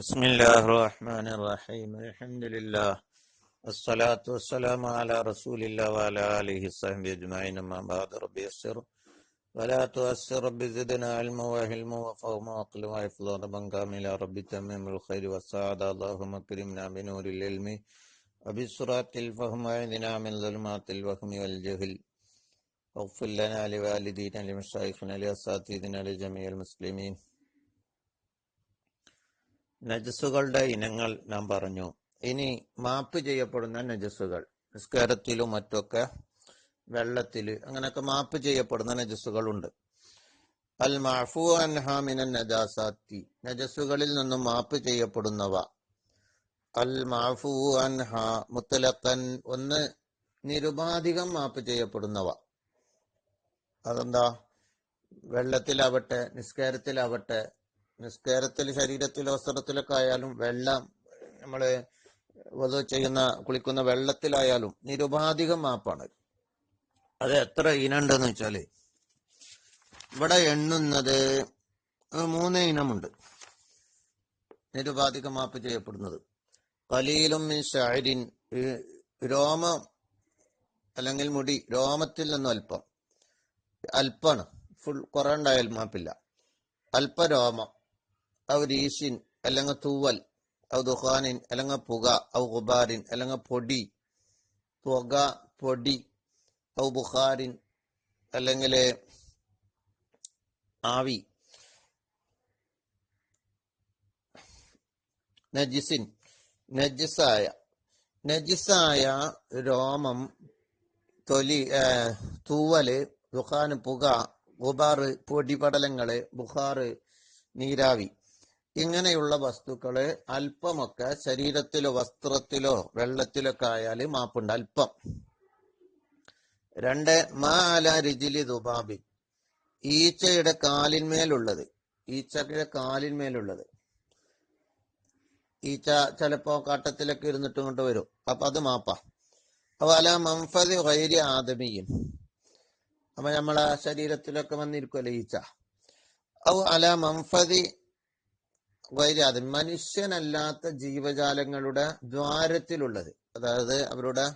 بسم الله الرحمن الرحيم. الحمد لله. الصلاة والسلام على رسول الله وعلى آله وصحبه أجمعين. أما بعد ربي يسر. ولا زدنا علما وحلما وفهما وعقلا وحفظا. ربا كاملا ربي تمم الخير والسعادة. اللهم اكرمنا بنور العلم وبسرعة الفهم وعيذنا من ظلمات الوهم والجهل. واغفر لنا لوالدينا لمشايخنا لأساتذتنا لجميع المسلمين. നജസ്സുകളുടെ ഇനങ്ങൾ നാം പറഞ്ഞു. ഇനി മാപ്പ് ചെയ്യപ്പെടുന്ന നജസ്സുകൾ. നിസ്കാരത്തിലും മറ്റൊക്കെ വെള്ളത്തിൽ അങ്ങനെയൊക്കെ മാപ്പ് ചെയ്യപ്പെടുന്ന നജസ്സുകളുണ്ട്. അൽ മാഫു അൻഹാമിന നജാസാത്തി. നജസ്സുകളിൽ നിന്നും മാപ്പ് ചെയ്യപ്പെടുന്നവ. അൽ മാഫു അൻഹ മുത്തലക്കൻ ഒന്ന് നിരുപാധികം മാപ്പ് ചെയ്യപ്പെടുന്നവ. അതെന്താ? വെള്ളത്തിലാവട്ടെ നിസ്കാരത്തിലാവട്ടെ നിസ്കാരത്തിൽ ശരീരത്തിൽ വസ്ത്രത്തിലൊക്കെ ആയാലും വെള്ളം നമ്മൾ വധു ചെയ്യുന്ന കുളിക്കുന്ന വെള്ളത്തിലായാലും നിരുപാധികം മാപ്പാണ്. അത് എത്ര ഇനമുണ്ടെന്ന് വെച്ചാൽ ഇവിടെ എണ്ണുന്നത് മൂന്ന് ഇനമുണ്ട്. നിരുപാധിക മാപ്പ് ചെയ്യപ്പെടുന്നത്. കലീലും ഷാരിൻ രോമം അല്ലെങ്കിൽ മുടി രോമത്തിൽ നിന്നും അല്പം. അല്പാണ്. ഫുൾ കുറെ ഉണ്ടായാൽ മാപ്പില്ല. അല്പരോമം. ഔ രീശിൻ അല്ലെങ്കിൽ തൂവൽ ഔ ദുഹാനിൻ അല്ലെങ്കിൽ പുക ഔ ഗുബാരിൻ അല്ലെങ്കിൽ പൊടി പുക പൊടി ഔ ബുഖാരിൻ അല്ലെങ്കിൽ ആവി നജിസിൻ നജിസായ നജിസായ രോമം തൊലി തൂവൽ ദുഹാന് പുക ഗുബാറ് പൊടിപടലങ്ങൾ ബുഖാറ് നീരാവി. ഇങ്ങനെയുള്ള വസ്തുക്കൾ അല്പമൊക്കെ ശരീരത്തിലോ വസ്ത്രത്തിലോ വെള്ളത്തിലൊക്കെ ആയാൽ മാപ്പുണ്ട് അല്പം. രണ്ട് മാല രുചിലി ദുബാബി ഈച്ചയുടെ കാലിന്മേലുള്ളത്. ഈച്ചയുടെ കാലിന്മേലുള്ളത്. ഈച്ച ചിലപ്പോ കാട്ടത്തിലൊക്കെ ഇരുന്നിട്ട് കൊണ്ട് വരും. അപ്പൊ അത് മാപ്പാ. അപ്പൊ അല മംഫതി വൈര്യ ആദമിയും. അപ്പൊ നമ്മളെ ശരീരത്തിലൊക്കെ വന്നിരിക്കുമല്ലോ ഈച്ച. ഔ അല മംഫതി വൈരാത് മനുഷ്യനല്ലാത്ത ജീവജാലങ്ങളുടെ ദ്വാരത്തിലുള്ളത്. അതായത് അവരുടെ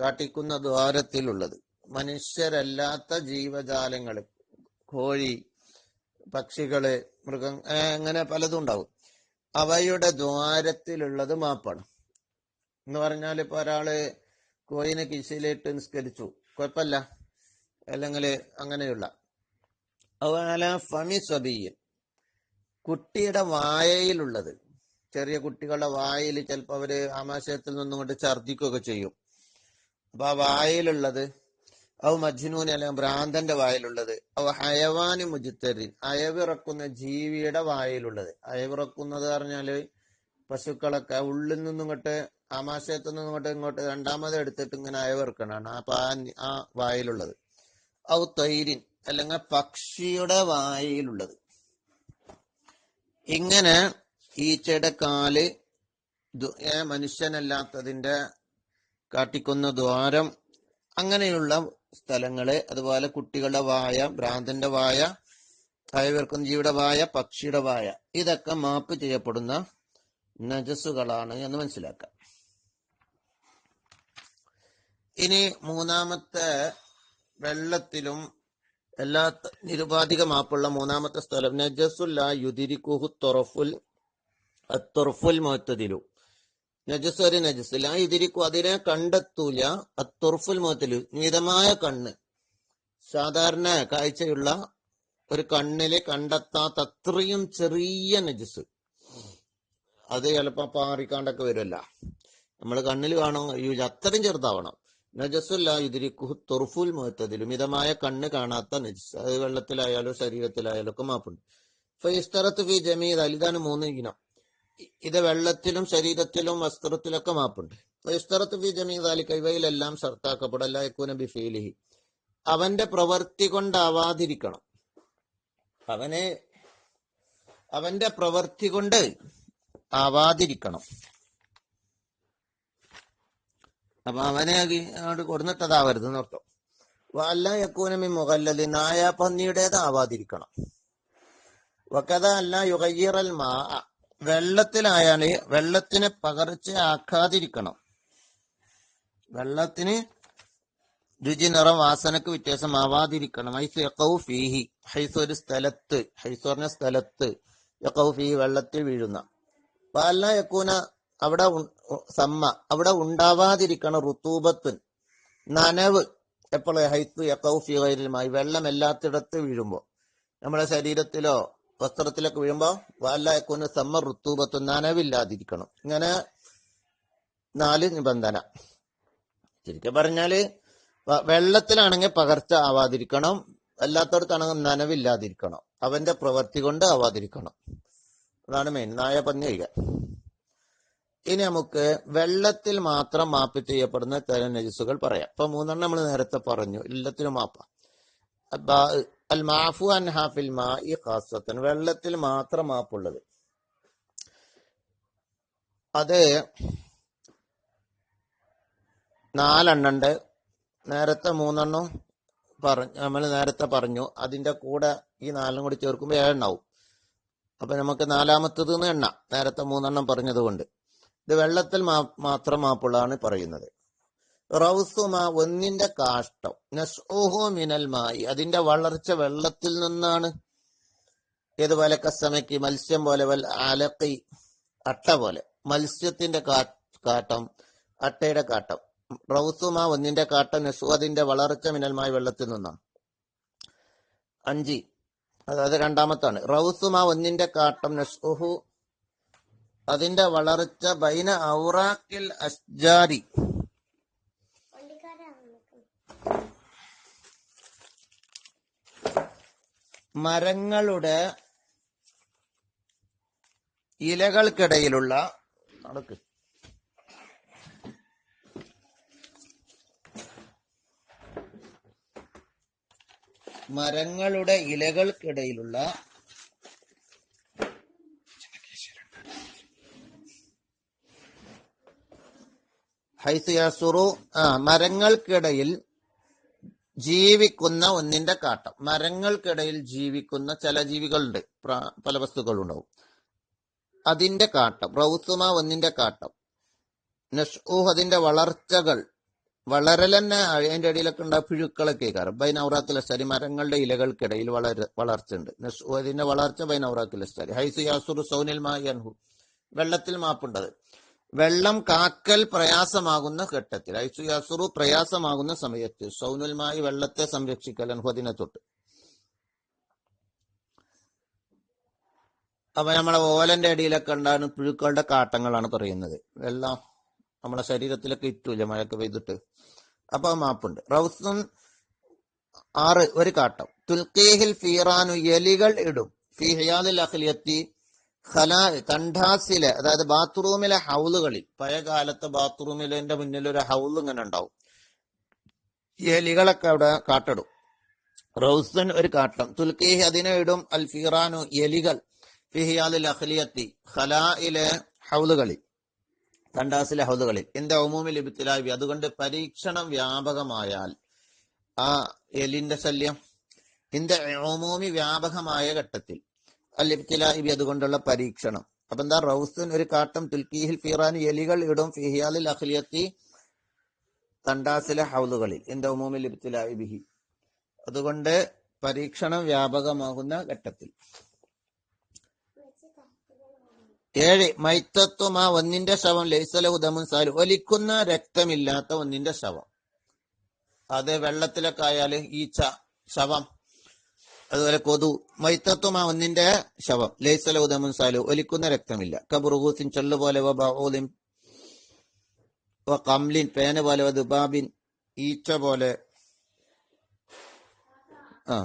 കാട്ടിക്കുന്ന ദ്വാരത്തിലുള്ളത്. മനുഷ്യരല്ലാത്ത ജീവജാലങ്ങൾ കോഴി പക്ഷികൾ മൃഗം അങ്ങനെ പലതും ഉണ്ടാവും. അവയുടെ ദ്വാരത്തിലുള്ളത് മാപ്പാണ്. എന്ന് പറഞ്ഞാൽ ഇപ്പൊ ഒരാൾ കോയിനെ കിശയിലിട്ട് നിസ്കരിച്ചു. കുഴപ്പമില്ല. അല്ലെങ്കിൽ അങ്ങനെയുള്ള. അവല ഫമി സബീയൻ. കുട്ടിയുടെ വായയിലുള്ളത്. ചെറിയ കുട്ടികളുടെ വായിൽ ചിലപ്പോൾ അവർ ആമാശയത്തിൽ നിന്നും കൊണ്ട് ഛർദിക്കുകയൊക്കെ ചെയ്യും. അപ്പൊ ആ വായിലുള്ളത് അവ മജ്നൂന് അല്ലെങ്കിൽ ഭ്രാന്തന്റെ വായിലുള്ളത് അവ ഹയവാന് മുജിത്തരി അയവിറക്കുന്ന ജീവിയുടെ വായിലുള്ളത്. അയവിറക്കുന്നത് പറഞ്ഞാൽ പശുക്കളൊക്കെ ഉള്ളിൽ നിന്നും ഇങ്ങോട്ട് ആമാശയത്തിൽ നിന്നും ഇങ്ങോട്ട് ഇങ്ങോട്ട് രണ്ടാമത് എടുത്തിട്ട് ഇങ്ങനെ അയവിറക്കണാണ് അപ്പൊ ആ ആ വായിലുള്ളത്. ഔ തൈരിൻ അല്ലെങ്കിൽ പക്ഷിയുടെ വായിലുള്ളത്. ഇങ്ങനെ ഈച്ചയുടെ കാൽ മനുഷ്യനല്ലാത്തതിന്റെ കാട്ടിക്കുന്ന ദ്വാരം അങ്ങനെയുള്ള സ്ഥലങ്ങൾ അതുപോലെ കുട്ടികളുടെ വായ ഭ്രാന്തന്റെ വായ അയവർക്കുന്ന ജീവിയുടെ വായ പക്ഷിയുടെ വായ ഇതൊക്കെ മാപ്പ് ചെയ്യപ്പെടുന്ന നജസ്സുകളാണ് എന്ന് മനസ്സിലാക്കാം. ഇനി മൂന്നാമത്തെ വെള്ളത്തിലും എല്ലാ നിരുപാധിക മാപ്പുള്ള മൂന്നാമത്തെ സ്ഥലം. നജസുല്ല യുദിരിക്കുഹു തൊറഫുൽ അത്തൊറഫുൽ മുഹത്തതിലു നജസ് ഒരു നജസ്. ലാ യുദിരിക്കു അതിനെ കണ്ടെത്തൂല. അത്തൊറഫുൽ മുഹത്തലു മിതമായ കണ്ണ്. സാധാരണ കാഴ്ചയുള്ള ഒരു കണ്ണിൽ കണ്ടെത്താത്ത അത്രയും ചെറിയ നജസ്. അത് ചിലപ്പോ പാറിക്കാണ്ടൊക്കെ വരുമല്ല നമ്മൾ കണ്ണിൽ കാണും അത്രയും ചെറുതാവണം. തൊർഫുൽ മുഹത്തതിലും മിതമായ കണ്ണ് കാണാത്ത നജസ് അത് വെള്ളത്തിലായാലും ശരീരത്തിലായാലും ഒക്കെ മാപ്പുണ്ട്. ഫൈസ്തറത്ത് ഫി ജമീദ് അലിതാണ് മൂന്ന് ഇനം. ഇത് വെള്ളത്തിലും ശരീരത്തിലും വസ്ത്രത്തിലൊക്കെ മാപ്പുണ്ട്. ഫൈസ്തറത്ത് ഫി ജമീദ് അലി കൈവയിലെല്ലാം സർത്താക്കപ്പെടല്ല യക്കൂന ബി ഫീലിഹി. അവന്റെ പ്രവൃത്തി കൊണ്ടാവാതിരിക്കണം. അവനെ അവന്റെ പ്രവൃത്തി കൊണ്ട് ആവാതിരിക്കണം. അപ്പൊ അവനെ അങ്ങോട്ട് കൊടുന്നിട്ടതാവരുത് എന്നർത്ഥം. വല്ല യക്കൂനമി മുഹല്ലലി നായ പന്നിയുടേതാവാതിരിക്കണം. വക്കത അല്ല യുഗയ്യറൽ മാ വെള്ളത്തിലായാൽ വെള്ളത്തിനെ പകർച്ചയാക്കാതിരിക്കണം വെള്ളത്തിന് രുചി നിറം വാസനക്ക് വ്യത്യാസമാവാതിരിക്കണം. ആവാതിരിക്കണം യക്കൗ ഫീഹി ഹൈസ് ഒരു സ്ഥലത്ത് ഹൈസോറിന്റെ സ്ഥലത്ത് യക്കൗ ഫീഹി വെള്ളത്തിൽ വീഴുന്ന. പാല യക്കൂന അവിടെ സമ്മ. അവിടെ ഉണ്ടാവാതിരിക്കണം റുത്തൂബത്തുൻ. നനവ്. എപ്പോഴും ഹൈത്തു യക്കൗഫി വൈരലുമായി വെള്ളം എല്ലാത്തിടത്ത് വീഴുമ്പോ. നമ്മുടെ ശരീരത്തിലോ വസ്ത്രത്തിലൊക്കെ വീഴുമ്പോ വാല യക്കൂന സമ്മ റുത്തൂബത്തുൻ. നനവില്ലാതിരിക്കണം. ഇങ്ങനെ നാല് നിബന്ധന. ശരിക്കും പറഞ്ഞാൽ വെള്ളത്തിലാണെങ്കിൽ പകർച്ച ആവാതിരിക്കണം. അല്ലാത്തടത്താണെങ്കിൽ നനവില്ലാതിരിക്കണം. അവന്റെ പ്രവൃത്തി കൊണ്ട് ആവാതിരിക്കണം. അതാണ് മെയിൻ നായ പന്നി കഴിയുക. ഇനി നമുക്ക് വെള്ളത്തിൽ മാത്രം മാപ്പ് ചെയ്യപ്പെടുന്ന തരം നജിസുകൾ പറയാം. ഇപ്പൊ മൂന്നെണ്ണം നമ്മൾ നേരത്തെ പറഞ്ഞു. എല്ലാത്തിനും മാപ്പ. വെള്ളത്തിൽ മാത്രം മാപ്പുള്ളത്. അത് നാലെണ്ണണ്ട്. നേരത്തെ മൂന്നെണ്ണം പറഞ്ഞു നമ്മൾ നേരത്തെ പറഞ്ഞു. അതിന്റെ കൂടെ ഈ നാലും കൂടി ചേർക്കുമ്പോൾ ഏഴെണ്ണാവും. അപ്പൊ നമുക്ക് നാലാമത്തത് എണ്ണ. നേരത്തെ മൂന്നെണ്ണം പറഞ്ഞത് കൊണ്ട് ഇത് വെള്ളത്തിൽ മാത്രം മാപ്പുള്ളതാണ് പറയുന്നത്. റൗസുമ ഒന്നിന്റെ കാഷ്ടം. നസ്ഊഹു മിനൽ മായി. അതിന്റെ വളർച്ച വെള്ളത്തിൽ നിന്നാണ്. ഏതുപോലെ കസമയ്ക്ക് മത്സ്യം പോലെ. വൽ അലക്കി അട്ട പോലെ. മത്സ്യത്തിന്റെ കാട്ടം അട്ടയുടെ കാട്ടം. റൗസുമ ഒന്നിന്റെ കാട്ടം നസു അതിന്റെ വളർച്ച മിനൽമായി വെള്ളത്തിൽ നിന്നാണ്. അഞ്ചി. അതായത് രണ്ടാമത്താണ്. റൗസുമ ഒന്നിന്റെ കാട്ടം നസ്ഉഹു അതിന്റെ വളർച്ച ബൈന ഔറാക്കിൽ അസ്ജാരി മരങ്ങളുടെ ഇലകൾക്കിടയിലുള്ള നടക്ക്. മരങ്ങളുടെ ഇലകൾക്കിടയിലുള്ള ഹൈസ് യസുറു ആ മരങ്ങൾക്കിടയിൽ ജീവിക്കുന്ന ഒന്നിന്റെ കാട്ടം. മരങ്ങൾക്കിടയിൽ ജീവിക്കുന്ന ചില ജീവികളുണ്ട്. പല വസ്തുക്കളുണ്ടാവും. അതിന്റെ കാട്ടം റൗസുമ ഒന്നിന്റെ കാട്ടം. നഷ്ഊഹ് അതിന്റെ വളർച്ചകൾ വളരൽ തന്നെ അതിന്റെ ഇടയിലൊക്കെ ഉണ്ടാ പുഴുക്കളൊക്കെ കയറും ബൈനൗറാത്തിലെ സ്ഥലി മരങ്ങളുടെ ഇലകൾക്കിടയിൽ വളര വളർച്ച ഉണ്ട് നഷ്ഊഹ് അതിന്റെ വളർച്ച ബൈനൗറാത്തിലെ സ്ഥലി ഹൈസു യാസുർ സൗനിൽ മായൻഹു. വെള്ളത്തിൽ മാപ്പുണ്ടത്. വെള്ളം കാക്കൽ പ്രയാസമാകുന്ന ഘട്ടത്തിൽ ഐസുയാസുറു പ്രയാസമാകുന്ന സമയത്ത് സൗനുൽമായി വെള്ളത്തെ സംരക്ഷിക്കൽ അനുഭവത്തിനെ തൊട്ട്. അപ്പൊ നമ്മളെ ഓലന്റെ അടിയിലൊക്കെ ഉണ്ടാകുന്ന പുഴുക്കളുടെ കാട്ടങ്ങളാണ് പറയുന്നത്. വെള്ളം നമ്മളെ ശരീരത്തിലൊക്കെ ഇറ്റൂല മഴയൊക്കെ പെയ്തിട്ട്. അപ്പൊ മാപ്പുണ്ട്. റൗസും ആറ് ഒരു കാട്ടം. തുൽക്കേഹിൽ ഫീറാനു എലികൾ ഇടും. ഫി ഹിയാദിൽ ഖലാ കണ്ടാസിലെ അതായത് ബാത്റൂമിലെ ഹൗലുകളിൽ പഴയ കാലത്തെ ബാത്റൂമിലെ മുന്നിൽ ഒരു ഹൗൽ ഇങ്ങനെ ഉണ്ടാവും. എലികളൊക്കെ അവിടെ കാട്ടിടും. റൗസൻ ഒരു കാട്ടം. തുൽക്കേഹി അതിനെ ഇടും. അൽ ഫിറാനു എലികൾ ഫിഹിയാലിൽ അഖ്ലിയത്തി ഖലായിലെ ഹൗലുകളിൽ കണ്ടാസിലെ ഹൗലുകളിൽ എന്റെ ഒമൂമിൽ ഇബിത്തിലാവി അതുകൊണ്ട് പരീക്ഷണം വ്യാപകമായാൽ ആ എലിന്റെ ശല്യം എന്റെ ഒമൂമി വ്യാപകമായ ഘട്ടത്തിൽ അൽ ഇബ്തിലാഇബി അതുകൊണ്ടുള്ള പരീക്ഷണം. അപ്പൊ എന്താ റൗസുൻ ഒരു കാട്ടം തുൽക്കീഹിൽ ഫീറാൻ എലികൾ ഇടും ഫിഹിയാലിൽ അഖിലിയത്തി തണ്ടാസിലെ ഹൗലുകളിൽ എന്റെ ഒമൂമിൽ ഇബ്തിലാഇബിഹി അതുകൊണ്ട് പരീക്ഷണം വ്യാപകമാകുന്ന ഘട്ടത്തിൽ. ഏഴ് മൈത്തത്വം ആ ഒന്നിന്റെ ശവം ലൈസല ലൈസലഹുദമുൻ സാലു. ഒലിക്കുന്ന രക്തമില്ലാത്ത ഒന്നിന്റെ ശവം. അത് വെള്ളത്തിലൊക്കെ ആയാൽ ഈച്ച ശവം അതുപോലെ കൊതു മൈത്തത്വമാ ഒന്നിന്റെ ശവം. ലൈസലഹുദമുൻ സാലു ഒലിക്കുന്ന രക്തമില്ല. കബുറുഹൂസിൻ ചൊല്ലു പോലെ കംലിൻ പേന പോലെ ദുബാബിൻ ഈച്ച പോലെ ആ.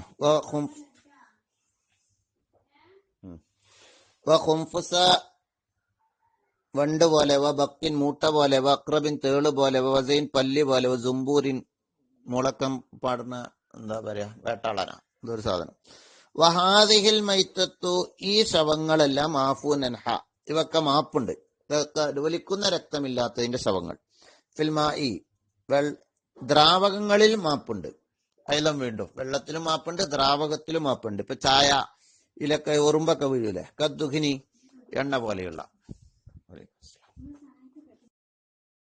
വണ്ട് പോലെ വ ബക്കിൻ മൂട്ട പോലെ വ അക്രബിൻ തേൾ പോലെ വസൈൻ പല്ലി പോലെ വ സുംബൂരിൻ മുളക്കം പാടുന്ന എന്താ പറയാ വേട്ടാളന. ഇതൊരു സാധനം. വഹാദിഹിൽ മൈത്തത്തു ഈ ശവങ്ങളെല്ലാം മാഫു നൻഹ. ഇവക്ക മാപ്പുണ്ട്. ഇതൊക്കെ വലിക്കുന്ന രക്തമില്ലാത്തതിന്റെ ശവങ്ങൾ. ഫിൽമായി വെൾ ദ്രാവകങ്ങളിൽ മാപ്പുണ്ട്. അയലം വീണ്ടും. വെള്ളത്തിലും മാപ്പുണ്ട് ദ്രാവകത്തിലും മാപ്പുണ്ട്. ഇപ്പൊ ചായ ഇലക്ക ഉറുമ്പൊക്കെ വീഴൂലേ? കദ്ദുഖിനി എണ്ണ പോലെയുള്ള.